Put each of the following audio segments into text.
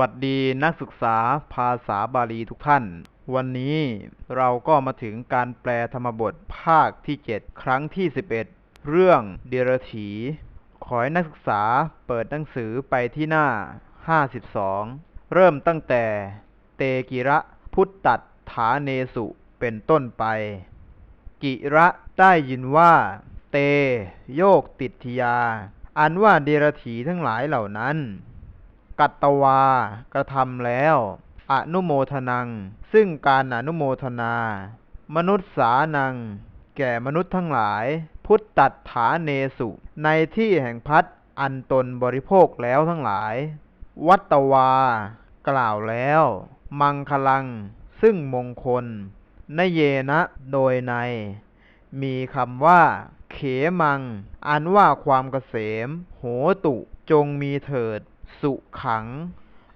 วัสดีนักศึกษาภาษาบาลีทุกท่าน วันนี้เราก็มาถึงการแปลธรรมบทภาคที่ 7 ครั้งที่ 11 เรื่องเดรถีขอให้นักศึกษาเปิดหนังสือไปที่หน้า 52 เริ่มตั้งแต่เตกิระพุทตัดฐาเนสุเป็นต้นไป กิระได้ยินว่า เต โยกติทยา อันว่าเดรถีทั้งหลายเหล่านั้น กัตตวากระทำแล้ว อนุโมทนัง ซึ่งการอนุโมทนา มนุษย์สานัง แก่มนุษย์ทั้งหลาย พุทตัดฐาเนสุ ในที่แห่งพัดอันตนบริโภคแล้วทั้งหลาย วัตตวา กล่าวแล้ว มังคลัง ซึ่งมงคลนเยนะโดยใน มีคำว่า เขมัง อันว่าความเกษม โหตุ จงมีเถิด สุขัง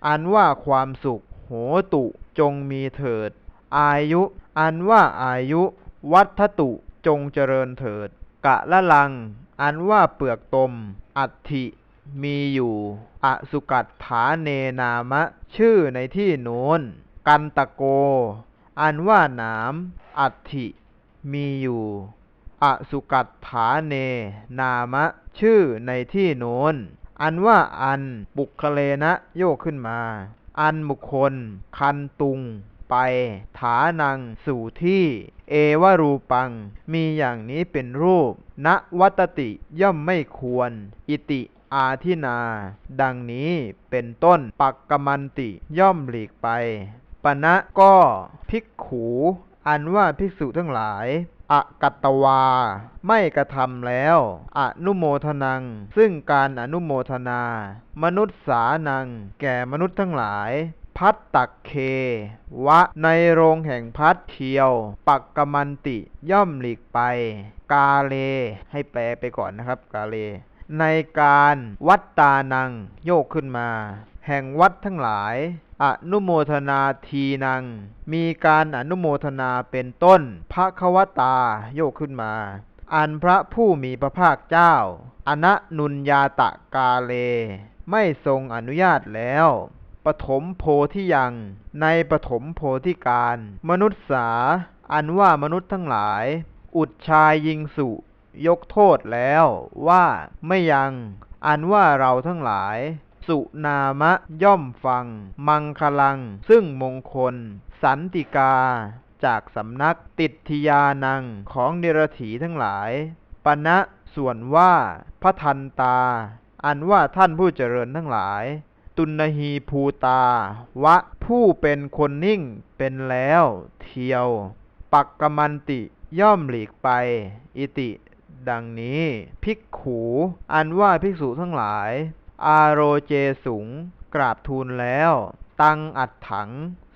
อันว่าความสุข โหตุจงมีเถิด อายุ อันว่าอายุ วัฏตุจงเจริญเถิด กะละลัง อันว่าเปลือกตม อัฐิมีอยู่ อสุกัตถาเนนามะ ชื่อในที่โน้น กันตะโก อันว่าหนามอัฐิมีอยู่ อสุกัตถาเน นามะ ชื่อในที่โน้น อันว่าอันบุคเลนะโยกขึ้นมา อันบุคคล คันตุง ไป ฐานัง สู่ที่ เอวรูปัง มีอย่างนี้เป็นรูปณวัตติย่อมไม่ควร อิติอาทินา ดังนี้เป็นต้นปักกมันติย่อมหลีกไปปณะก็ภิกขู อันว่าภิกษุทั้งหลาย อกัตตวา ไม่กระทำแล้ว อนุโมทนัง ซึ่งการอนุโมทนา มนุษย์สานัง แก่มนุษย์ทั้งหลาย พัตตักเค วะ ในโรงแห่งพัดเทียว ปักกมันติย่อมหลีกไป กาเล ให้แปลไปก่อนนะครับ กาเล ในการวัดตานัง โยกขึ้นมา แห่งวัดทั้งหลาย อนุโมทนาทีนัง มีการอนุโมทนาเป็นต้น พระควตาโยกขึ้นมา อันพระผู้มีพระภาคเจ้า อนะนุญญาตะกาเล ไม่ทรงอนุญาตแล้วปฐมโพธิยัง ในปฐมโพธิการ มนุษย์สา อันว่ามนุษย์ทั้งหลาย อุดชายยิงสุ ยกโทษแล้วว่าไม่ยัง อันว่าเราทั้งหลาย สุนามะย่อมฟัง มังคลัง ซึ่งมงคล สันติกา จากสำนักติดทยานังของเนรถีทั้งหลายปณะส่วนว่าพระทันตา อันว่าท่านผู้เจริญทั้งหลาย ตุนหีภูตาวะผู้เป็นคนนิ่งเป็นแล้ว เทียว ปักกมันติย่อมหลีกไป อิติ ดังนี้ ภิกขู อันว่าภิกษุทั้งหลาย อาโรเจสุง กราบทูลแล้ว ตังอัดถัง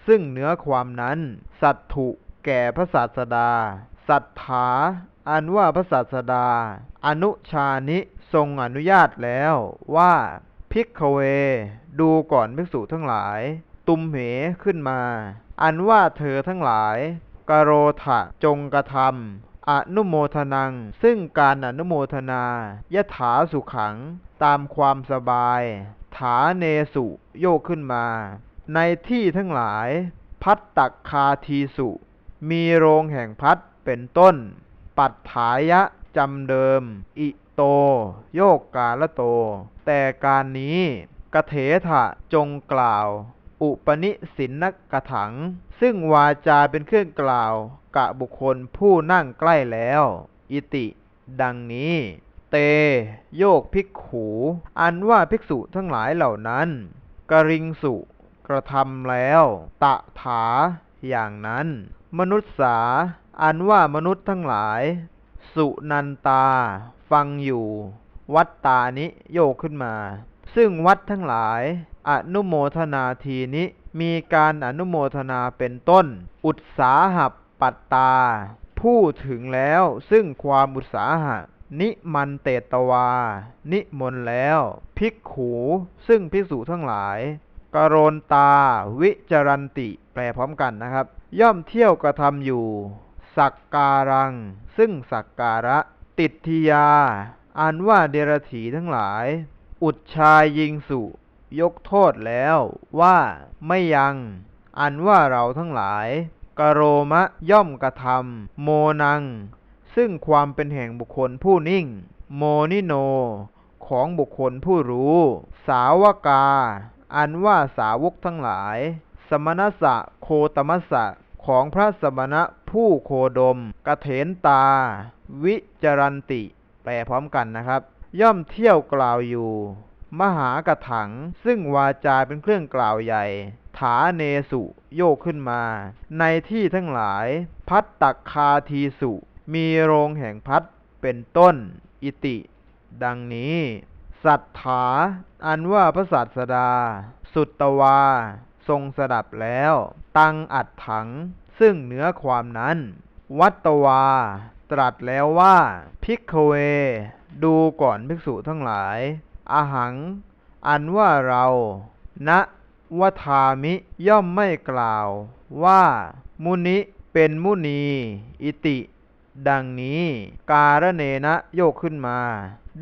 ซึ่งเนื้อความนั้น สัตถุแก่พระศาสดา สัทธาอันว่าพระศาสดา อนุชานิทรงอนุญาตแล้วว่าภิกขเว ดูก่อนภิกษุทั้งหลาย ตุมเหขึ้นมา อันว่าเธอทั้งหลายกโรธะจงกระทำ อนุโมทนัง ซึ่งการอนุโมทนายถาสุขัง ตามความสบายฐาเนสุโยกขึ้นมา ในที่ทั้งหลาย พัตตักคาทีสุ มีโรงแห่งพัดเป็นต้น ปัตถายะจำเดิม อิโต โยกกาละโต แต่การนี้กเถถะจงกล่าว อุปนิสินนกถัง ซึ่งวาจาเป็นเครื่องกล่าว กะบุคคลผู้นั่งใกล้แล้ว อิติ ดังนี้ เต โยกภิกขู อันว่าภิกษุทั้งหลายเหล่านั้น กริงสุ กระทำแล้ว ตะถา อย่างนั้น มนุษย์สา อันว่ามนุษย์ทั้งหลาย สุนันตา ฟังอยู่ วัดตานิโยกขึ้นมา ซึ่งวัดทั้งหลาย อนุโมทนาทีนี้มีการอนุโมทนาเป็นต้น อุตสาหับ ปัตตา ผู้ถึงแล้วซึ่งความอุตสาหะ นิมันเตตวา นิมนต์แล้ว ภิกขู ซึ่งภิกษุทั้งหลายกรนตา วิจรันติ แปลพร้อมกันนะครับ ย่อมเที่ยวกระทำอยู่ สักการัง ซึ่งสักการะ ติดทิยา อันว่าเดรถีทั้งหลาย อุดชายยิงสุ ยกโทษแล้วว่าไม่ยัง อันว่าเราทั้งหลาย กโรมะย่อมกระทำโมนัง ซึ่งความเป็นแห่งบุคคลผู้นิ่ง โมนิโน ของบุคคลผู้รู้ สาวกา อันว่าสาวกทั้งหลาย สมณสะโคตมัสสะของพระสมณะผู้โคดม กระเถนตา วิจรันติ แปลพร้อมกันนะครับ ย่อมเที่ยวกล่าวอยู่ มหากถัง ซึ่งวาจาเป็นเครื่องกล่าวใหญ่ ถาเนสุโยกขึ้นมา ในที่ทั้งหลาย พัดตตคาทีสุ มีโรงแห่งพัดเป็นต้น อิติ ดังนี้ สัทธาอันว่าพระสัสดา สุตตวา ทรงสดับแล้ว ตังอัดถัง ซึ่งเนื้อความนั้น วัตตวา ตรัสแล้วว่า พิกเว ดูก่อนภิกษุทั้งหลาย อหัง อันว่าเราณวทามิย่อมไม่กล่าวว่า มุนิเป็นมุนี อิติ ดังนี้ การเนนะโยกขึ้นมา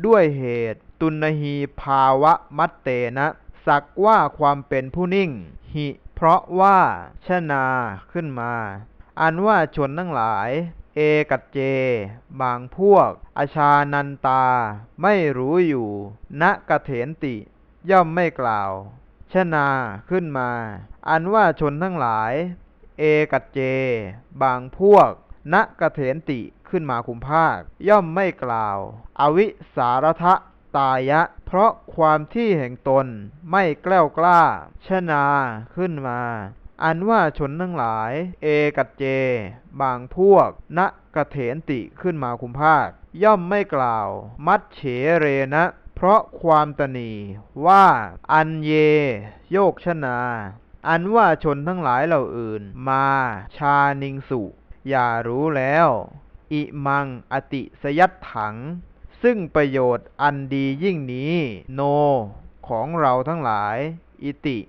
ด้วยเหตุตุนหีภาวะมัตเตนะ สักว่าความเป็นผู้นิ่ง หิ เพราะว่าชนาขึ้นมา อันว่าชนทั้งหลาย เอกัจเจ บางพวก อชานันตา ไม่รู้อยู่ณกเถนติ ย่อมไม่กล่าว ชนาขึ้นมา อันว่าชนทั้งหลาย เอกัจเจ บางพวกณกเถนติขึ้นมาคุมภาค ย่อมไม่กล่าว อวิสารทะตายะ เพราะความที่แห่งตนไม่แกล้วกล้า ชนาขึ้นมา อันว่าชนทั้งหลาย เอกัจเจ บางพวกณกเถนติขึ้นมาคุมภาค ย่อมไม่กล่าว มัดเฉเรนะ เพราะความตนีว่าอันเย โยกชนา อันว่าชนทั้งหลายเหล่าอื่น มาชานิงสุ อย่ารู้แล้ว อิมังอติสยัตถัง ซึ่งประโยชน์อันดียิ่งนี้ โน ของเราทั้งหลาย อิติ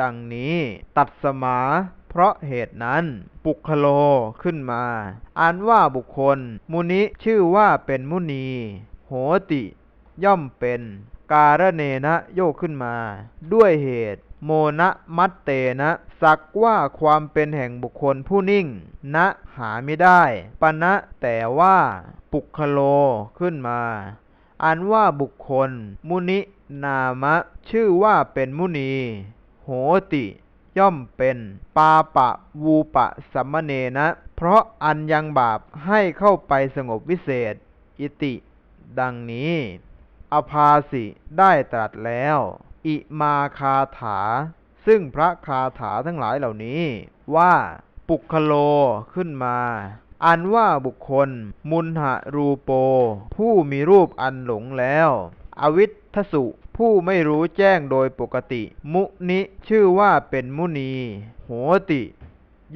ดังนี้ ตัดสมา เพราะเหตุนั้น ปุคโลขึ้นมาอันว่าบุคคล มุนิชื่อว่าเป็นมุนี โหติ ย่อมเป็นการเนนะโยกขึ้นมา ด้วยเหตุ โมนะมัตเตนะ สักว่าความเป็นแห่งบุคคลผู้นิ่งณหาไม่ได้ปณะแต่ว่า ปุคโลขึ้นมาอันว่าบุคคล มุนินามะ ชื่อว่าเป็นมุนี ติ ย่อมเป็น ปาปะวูปะสัมมเนนะ เพราะอันยังบาปให้เข้าไปสงบวิเศษ อิติ ดังนี้ อภาสิได้ตรัสแล้ว อิมาคาถา ซึ่งพระคาถาทั้งหลายเหล่านี้ ว่าปุคโลขึ้นมาอันว่าบุคคล มุนหะรูโป ผู้มีรูปอันหลงแล้ว อวิททสุ ผู้ไม่รู้แจ้งโดยปกติ มุนิชื่อว่าเป็นมุนี โหติ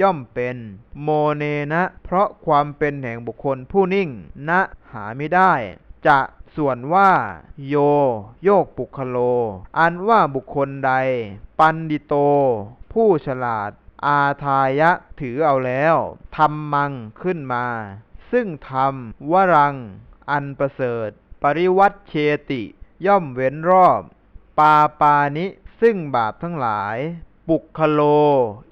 ย่อมเป็น โมเนนะ เพราะความเป็นแห่งบุคคลผู้นิ่งณหาไม่ได้ จะส่วนว่า โย โยกปุคโล อันว่าบุคคลใด ปันดิโต ผู้ฉลาด อาทายะถือเอาแล้วทำมังขึ้นมา ซึ่งทำวรัง อันประเสริฐ ปริวัตเชติ ย่อมเว้นรอบ ปาปานิซึ่งบาปทั้งหลาย ปุคโล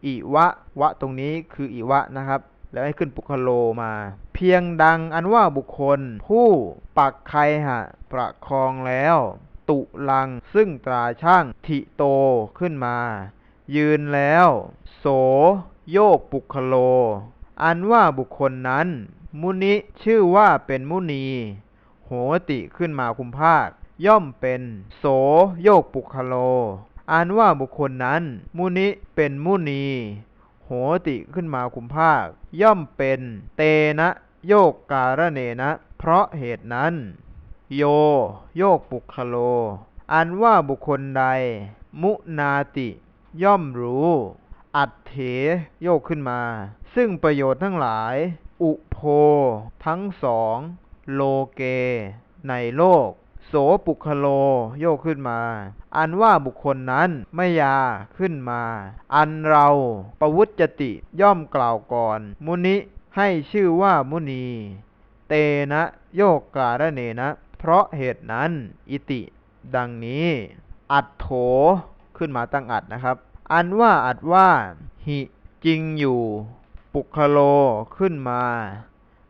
อิวะ วะตรงนี้คืออิวะนะครับ แล้วให้ขึ้นปุคโลมา เพียงดังอันว่าบุคคล ผู้ปักไคหะ ประคองแล้ว ตุลังซึ่งตราช่างทิโตขึ้นมา ยืนแล้ว โส โยกปุคโล อันว่าบุคคลนั้น มุนิชื่อว่าเป็นมุนี โหติขึ้นมาคุมภาค ย่อมเป็น โสโยกปุคโลอันว่าบุคคลนั้น มุนิเป็นมุนี โหติขึ้นมาคุมภาค ย่อมเป็น เตนะโยกการเนนะ เพราะเหตุนั้น โย โยกปุคโลอันว่าบุคคลใด มุนาติ ย่อมรู้ อัตเถโยกขึ้นมา ซึ่งประโยชน์ทั้งหลาย อุโพ ทั้งสอง โลเก ในโลก โสปุคโลโยกขึ้นมา อันว่าบุคคลนั้นไม่ยาขึ้นมา อันเราประวุจติย่อมกล่าวก่อน มุนิให้ชื่อว่ามุนี เตนะโยกการเนนะ เพราะเหตุนั้น อิติ ดังนี้ อัตโถขึ้นมาตั้งอัดนะครับ อันว่าอัดว่า หิ จริงอยู่ ปุคโลขึ้นมา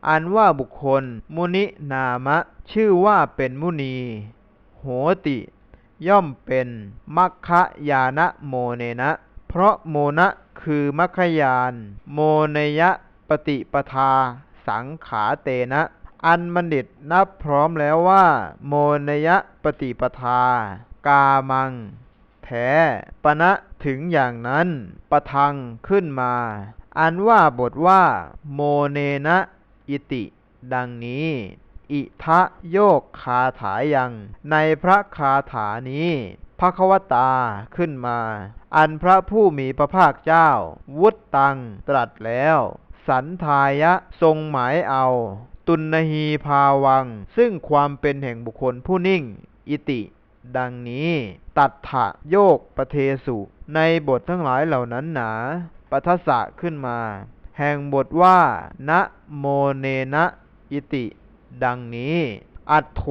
อันว่าบุคคล มุนินามะ ชื่อว่าเป็นมุนี โหติ ย่อมเป็นมัคคยานะโมเนนะ เพราะโมนะคือมัคคยาน โมเนยะปฏิปทา สังขาเตนะ อันบัณฑิตนับพร้อมแล้วว่า โมเนยะปฏิปทา กามัง แท้ปณะถึงอย่างนั้น ประทังขึ้นมา อันว่าบทว่า โมเนนะ อิติ ดังนี้ อิทะโยกคาถายัง ในพระคาถานี้พระควตาขึ้นมา อันพระผู้มีพระภาคเจ้า วุตตังตรัสแล้ว สันทายะทรงหมายเอา ตุนหีภาวัง ซึ่งความเป็นแห่งบุคคลผู้นิ่ง อิติ ดังนี้ ตัดถะโยกประเทสุ ในบททั้งหลายเหล่านั้นหนาปัทสะขึ้นมา แห่งบทว่า นะโมเนนะอิติ ดังนี้ อัดโถ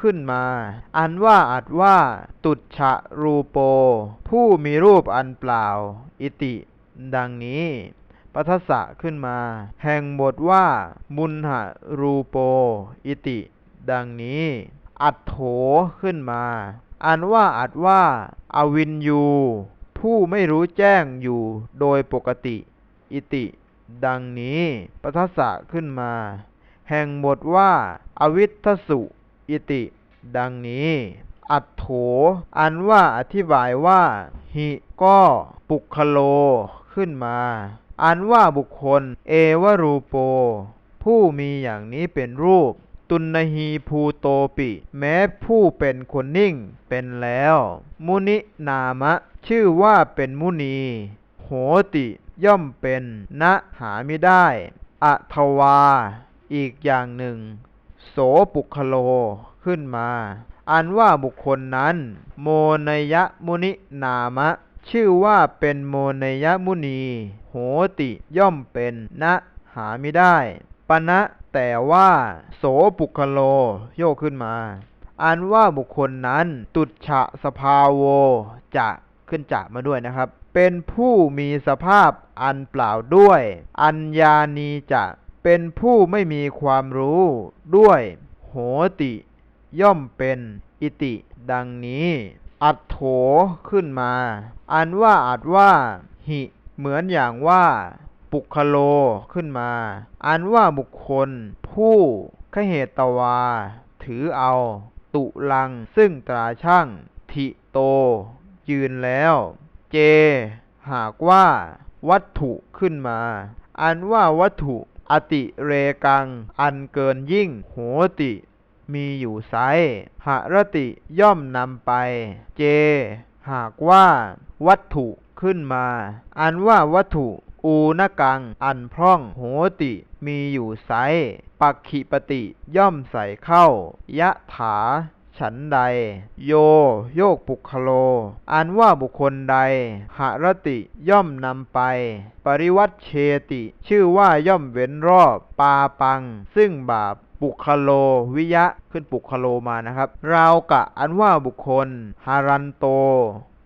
ขึ้นมา อันว่าอัดว่า ตุจฉะรูโป ผู้มีรูปอันเปล่า อิติ ดังนี้ปัทสะขึ้นมา แห่งบทว่า มุนหะรูโป อิติ ดังนี้ อัดโถขึ้นมา อันว่าอัดว่า อวินยู ผู้ไม่รู้แจ้งอยู่โดยปกติ อิติ ดังนี้ปัทสะขึ้นมา แห่งบทว่า อวิทสุอิติ ดังนี้ อัดโถ อันว่าอธิบายว่า หิก็ปุคโลขึ้นมา อันว่าบุคคล เอวรูโป ผู้มีอย่างนี้เป็นรูป ตุนหีภูโตปิ แม้ผู้เป็นคนนิ่งเป็นแล้ว มุนินามะ ชื่อว่าเป็นมุนี โหติ ย่อมเป็นณหาไม่ได้อัทวา อีกอย่างหนึ่ง โสปุคโลขึ้นมา อันว่าบุคคลนั้น โมนยมุนินามะ ชื่อว่าเป็นโมนยมุนี โหติย่อมเป็นณหาไม่ได้ปณะแต่ว่า โสปุคโลโยกขึ้นมา อันว่าบุคคลนั้น ตุจฉะสภาโว จะขึ้นจะมาด้วยนะครับ เป็นผู้มีสภาพอันเปล่าด้วย อัญญานีจะเป็นผู้ไม่มีความรู้ด้วย โหติ ย่อมเป็นอิติ ดังนี้ อัดโถขึ้นมา อันว่าอัดว่า หิ เหมือนอย่างว่า ปุคโลขึ้นมา อันว่าบุคคล ผู้ขเหตวา ถือเอา ตุลังซึ่งตราช่าง ทิโต ยืนแล้ว เจ หากว่าวัตถุขึ้นมา อันว่าวัตถุอติเรกัง อันเกินยิ่ง โหติ มีอยู่ไซหรติย่อมนำไป เจ หากว่าวัตถุขึ้นมา อันว่าวัตถุอูนกัง อันพร่องโหติมีอยู่ไซปักขิปติย่อมใส่เข้ายะถา ฉันใด โย โยกปุคโล อันว่าบุคคลใด หรติย่อมนำไป ปริวัตเชติ ชื่อว่าย่อมเว้นรอบ ปาปัง ซึ่งบาปปุคโลวิยะขึ้นปุคโลมานะครับ ราวกะอันว่าบุคคล หารันโต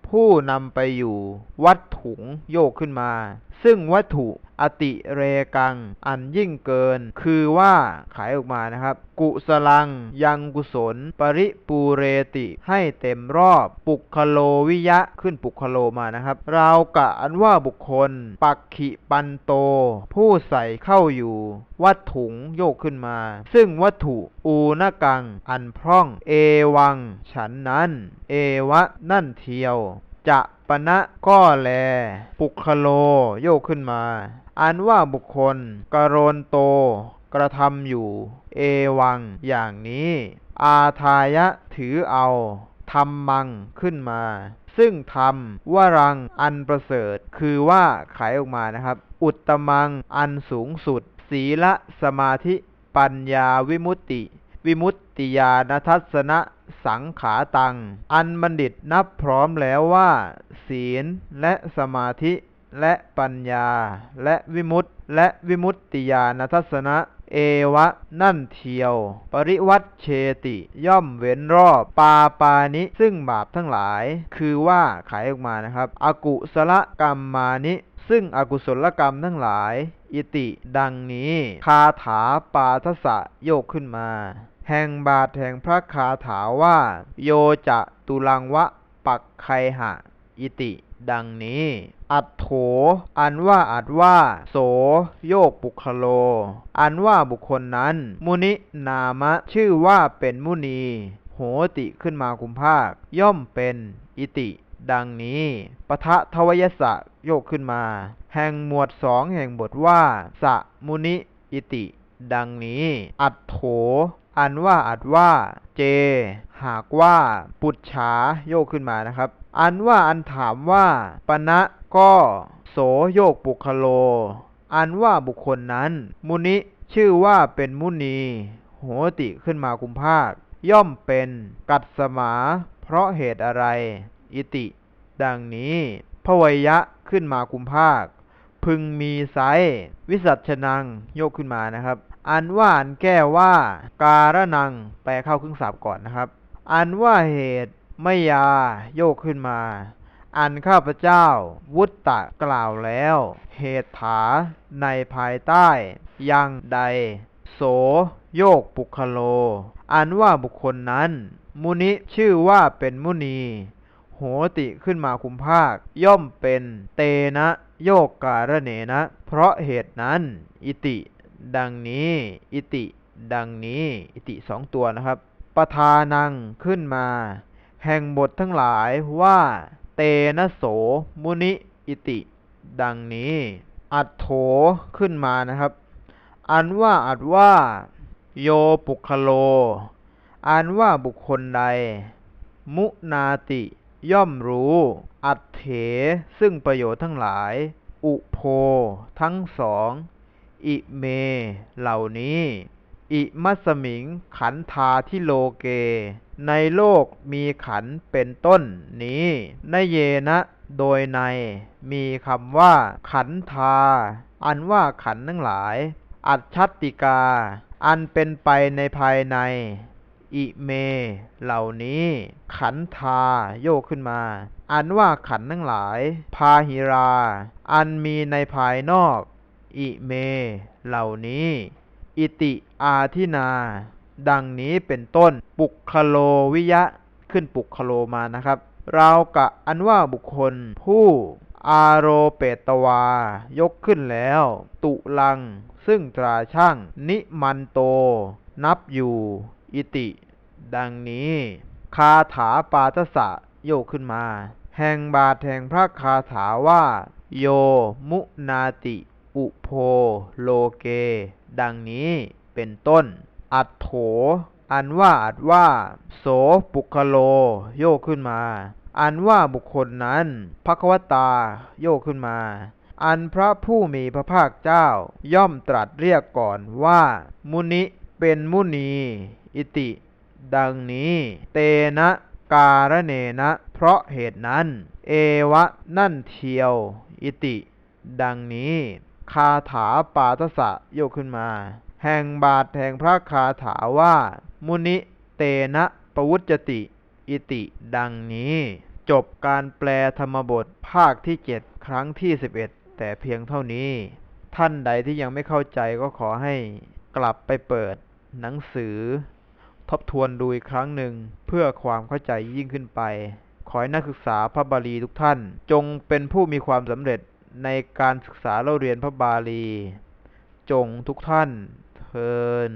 ผู้นำไปอยู่ วัดถุงโยกขึ้นมา ซึ่งวัตถุอติเรกัง อันยิ่งเกิน คือว่าขายออกมานะครับ กุสลัง ยังกุศล ปริปูเรติ ให้เต็มรอบ ปุคโลวิยะขึ้นปุคโลมานะครับ ราวกะอันว่าบุคคล ปักขิปันโต ผู้ใส่เข้าอยู่ วัดถุงโยกขึ้นมา ซึ่งวัตถุอูนกัง อันพร่อง เอวัง ฉันนั้น เอวะ นั่นเทียว จะปณะก็แล ปุคโลโยกขึ้นมา อันว่าบุคคล กรณโต กระทำอยู่ เอวัง อย่างนี้ อาทายะถือเอาทำมังขึ้นมา ซึ่งทำวรังอันประเสริฐ คือว่าขายออกมานะครับ อุตตมังอันสูงสุด ศีละสมาธิ ปัญญาวิมุตติ วิมุตติญาณทัศนะสังขาตัง อันบัณฑิตนับพร้อมแล้วว่า ศีลและสมาธิและปัญญา และวิมุตติและวิมุตติญาณทัศนะเอวะ นั่นเทียว ปริวัตเชติ ย่อมเว้นรอบ ปาปานิ ซึ่งบาปทั้งหลาย คือว่าขายออกมานะครับอากุสลกรรมมานิ ซึ่งอกุศลกรรมทั้งหลาย อิติ ดังนี้ คาถาปาทสะโยกขึ้นมา แห่งบาทแห่งพระคาถาว่า โยจะตุลังวะปักไคหะ อิติ ดังนี้ อัตโถ อันว่าอัดว่า โส โยกปุคโล อันว่าบุคคลนั้น มุนินามะ ชื่อว่าเป็นมุนี โหติขึ้นมาคุมภาค ย่อมเป็น อิติ ดังนี้ปะทะทวยสะโยกขึ้นมา แห่งหมวดสองแห่งบทว่า สะมุนิ อิติ ดังนี้ อัตโถ อันว่าอัดว่า เจ หากว่า ปุจฉาโยกขึ้นมานะครับ อันว่าอันถามว่าปณะก็โสโยกปุคโล อันว่าบุคคลนั้น มุนิชื่อว่าเป็นมุนี โหติขึ้นมาคุมภาค ย่อมเป็นกัตสมา เพราะเหตุอะไร อิติ ดังนี้พะวยะขึ้นมาคุมภาค พึงมีไซวิสัชนังโยกขึ้นมานะครับ อันว่าอันแก้ว่า การนัง แปลเข้าครึ่งศัพท์ก่อนนะครับ อันว่าเหตุไม่ยาโยกขึ้นมา อันข้าพเจ้า วุตตะกล่าวแล้ว เหตุถาในภายใต้ ยังใด โส โยกปุคโล อันว่าบุคคลนั้น มุนิชื่อว่าเป็นมุนี โหติขึ้นมาคุมภาค ย่อมเป็นเตนะ โยกการเนนะ เพราะเหตุนั้น อิติ ดังนี้ อิติ ดังนี้ อิติสองตัวนะครับปทานังขึ้นมา แห่งบททั้งหลายว่า เตนะโสมุนิอิติ ดังนี้ อัตโถขึ้นมานะครับ อันว่าอัดว่า โยปุคโล อันว่าบุคคลใด มุนาติ ย่อมรู้ อัตเถ ซึ่งประโยชน์ทั้งหลาย อุโพ ทั้งสอง อิเม เหล่านี้ อิมัสมิงขันธาที่โลเก ในโลกมีขันเป็นต้นนี้นเยนะโดยใน มีคำว่า ขันธา อันว่าขันทั้งหลาย อัจฉัตติกา อันเป็นไปในภายใน อิเม เหล่านี้ ขันธาโยกขึ้นมา อันว่าขันทั้งหลาย พาหิรา อันมีในภายนอก อิเม เหล่านี้ อิติอาทินา ดังนี้เป็นต้น ปุคโลวิยะ ขึ้นปุคโลมานะครับเรากะอันว่าบุคคล ผู้อาโรเปตวา ยกขึ้นแล้ว ตุลัง ซึ่งตราช่าง นิมันโต นับอยู่ อิติ ดังนี้ คาถาปาทสะโยกขึ้นมา แห่งบาทแห่งพระคาถาว่า โยมุนาติ อุโพโลเก ดังนี้เป็นต้น อัตโถ อันว่าอัดว่า โสปุคโล โยกขึ้นมา อันว่าบุคคลนั้นภควตา โยกขึ้นมา อันพระผู้มีพระภาคเจ้า ย่อมตรัสเรียกก่อนว่า มุนิเป็นมุนี อิติ ดังนี้ เตนะการเนนะ เพราะเหตุนั้น เอวะนั่นเทียว อิติ ดังนี้ คาถาปาทสะโยกขึ้นมา แห่งบาทแห่งพระคาถาว่า มุนิเตนะปวุจจติ อิติดังนี้ จบการแปลธรรมบทภาคที่เจ็ดครั้งที่สิบเอ็ดแต่เพียงเท่านี้ ท่านใดที่ยังไม่เข้าใจก็ขอให้กลับไปเปิดหนังสือ ทบทวนดูอีกครั้งหนึ่งเพื่อความเข้าใจยิ่งขึ้นไป ขอให้นักศึกษาพระบาลีทุกท่าน จงเป็นผู้มีความสำเร็จ ในการศึกษาเล่าเรียนพระบาลี จงทุกท่านเทิน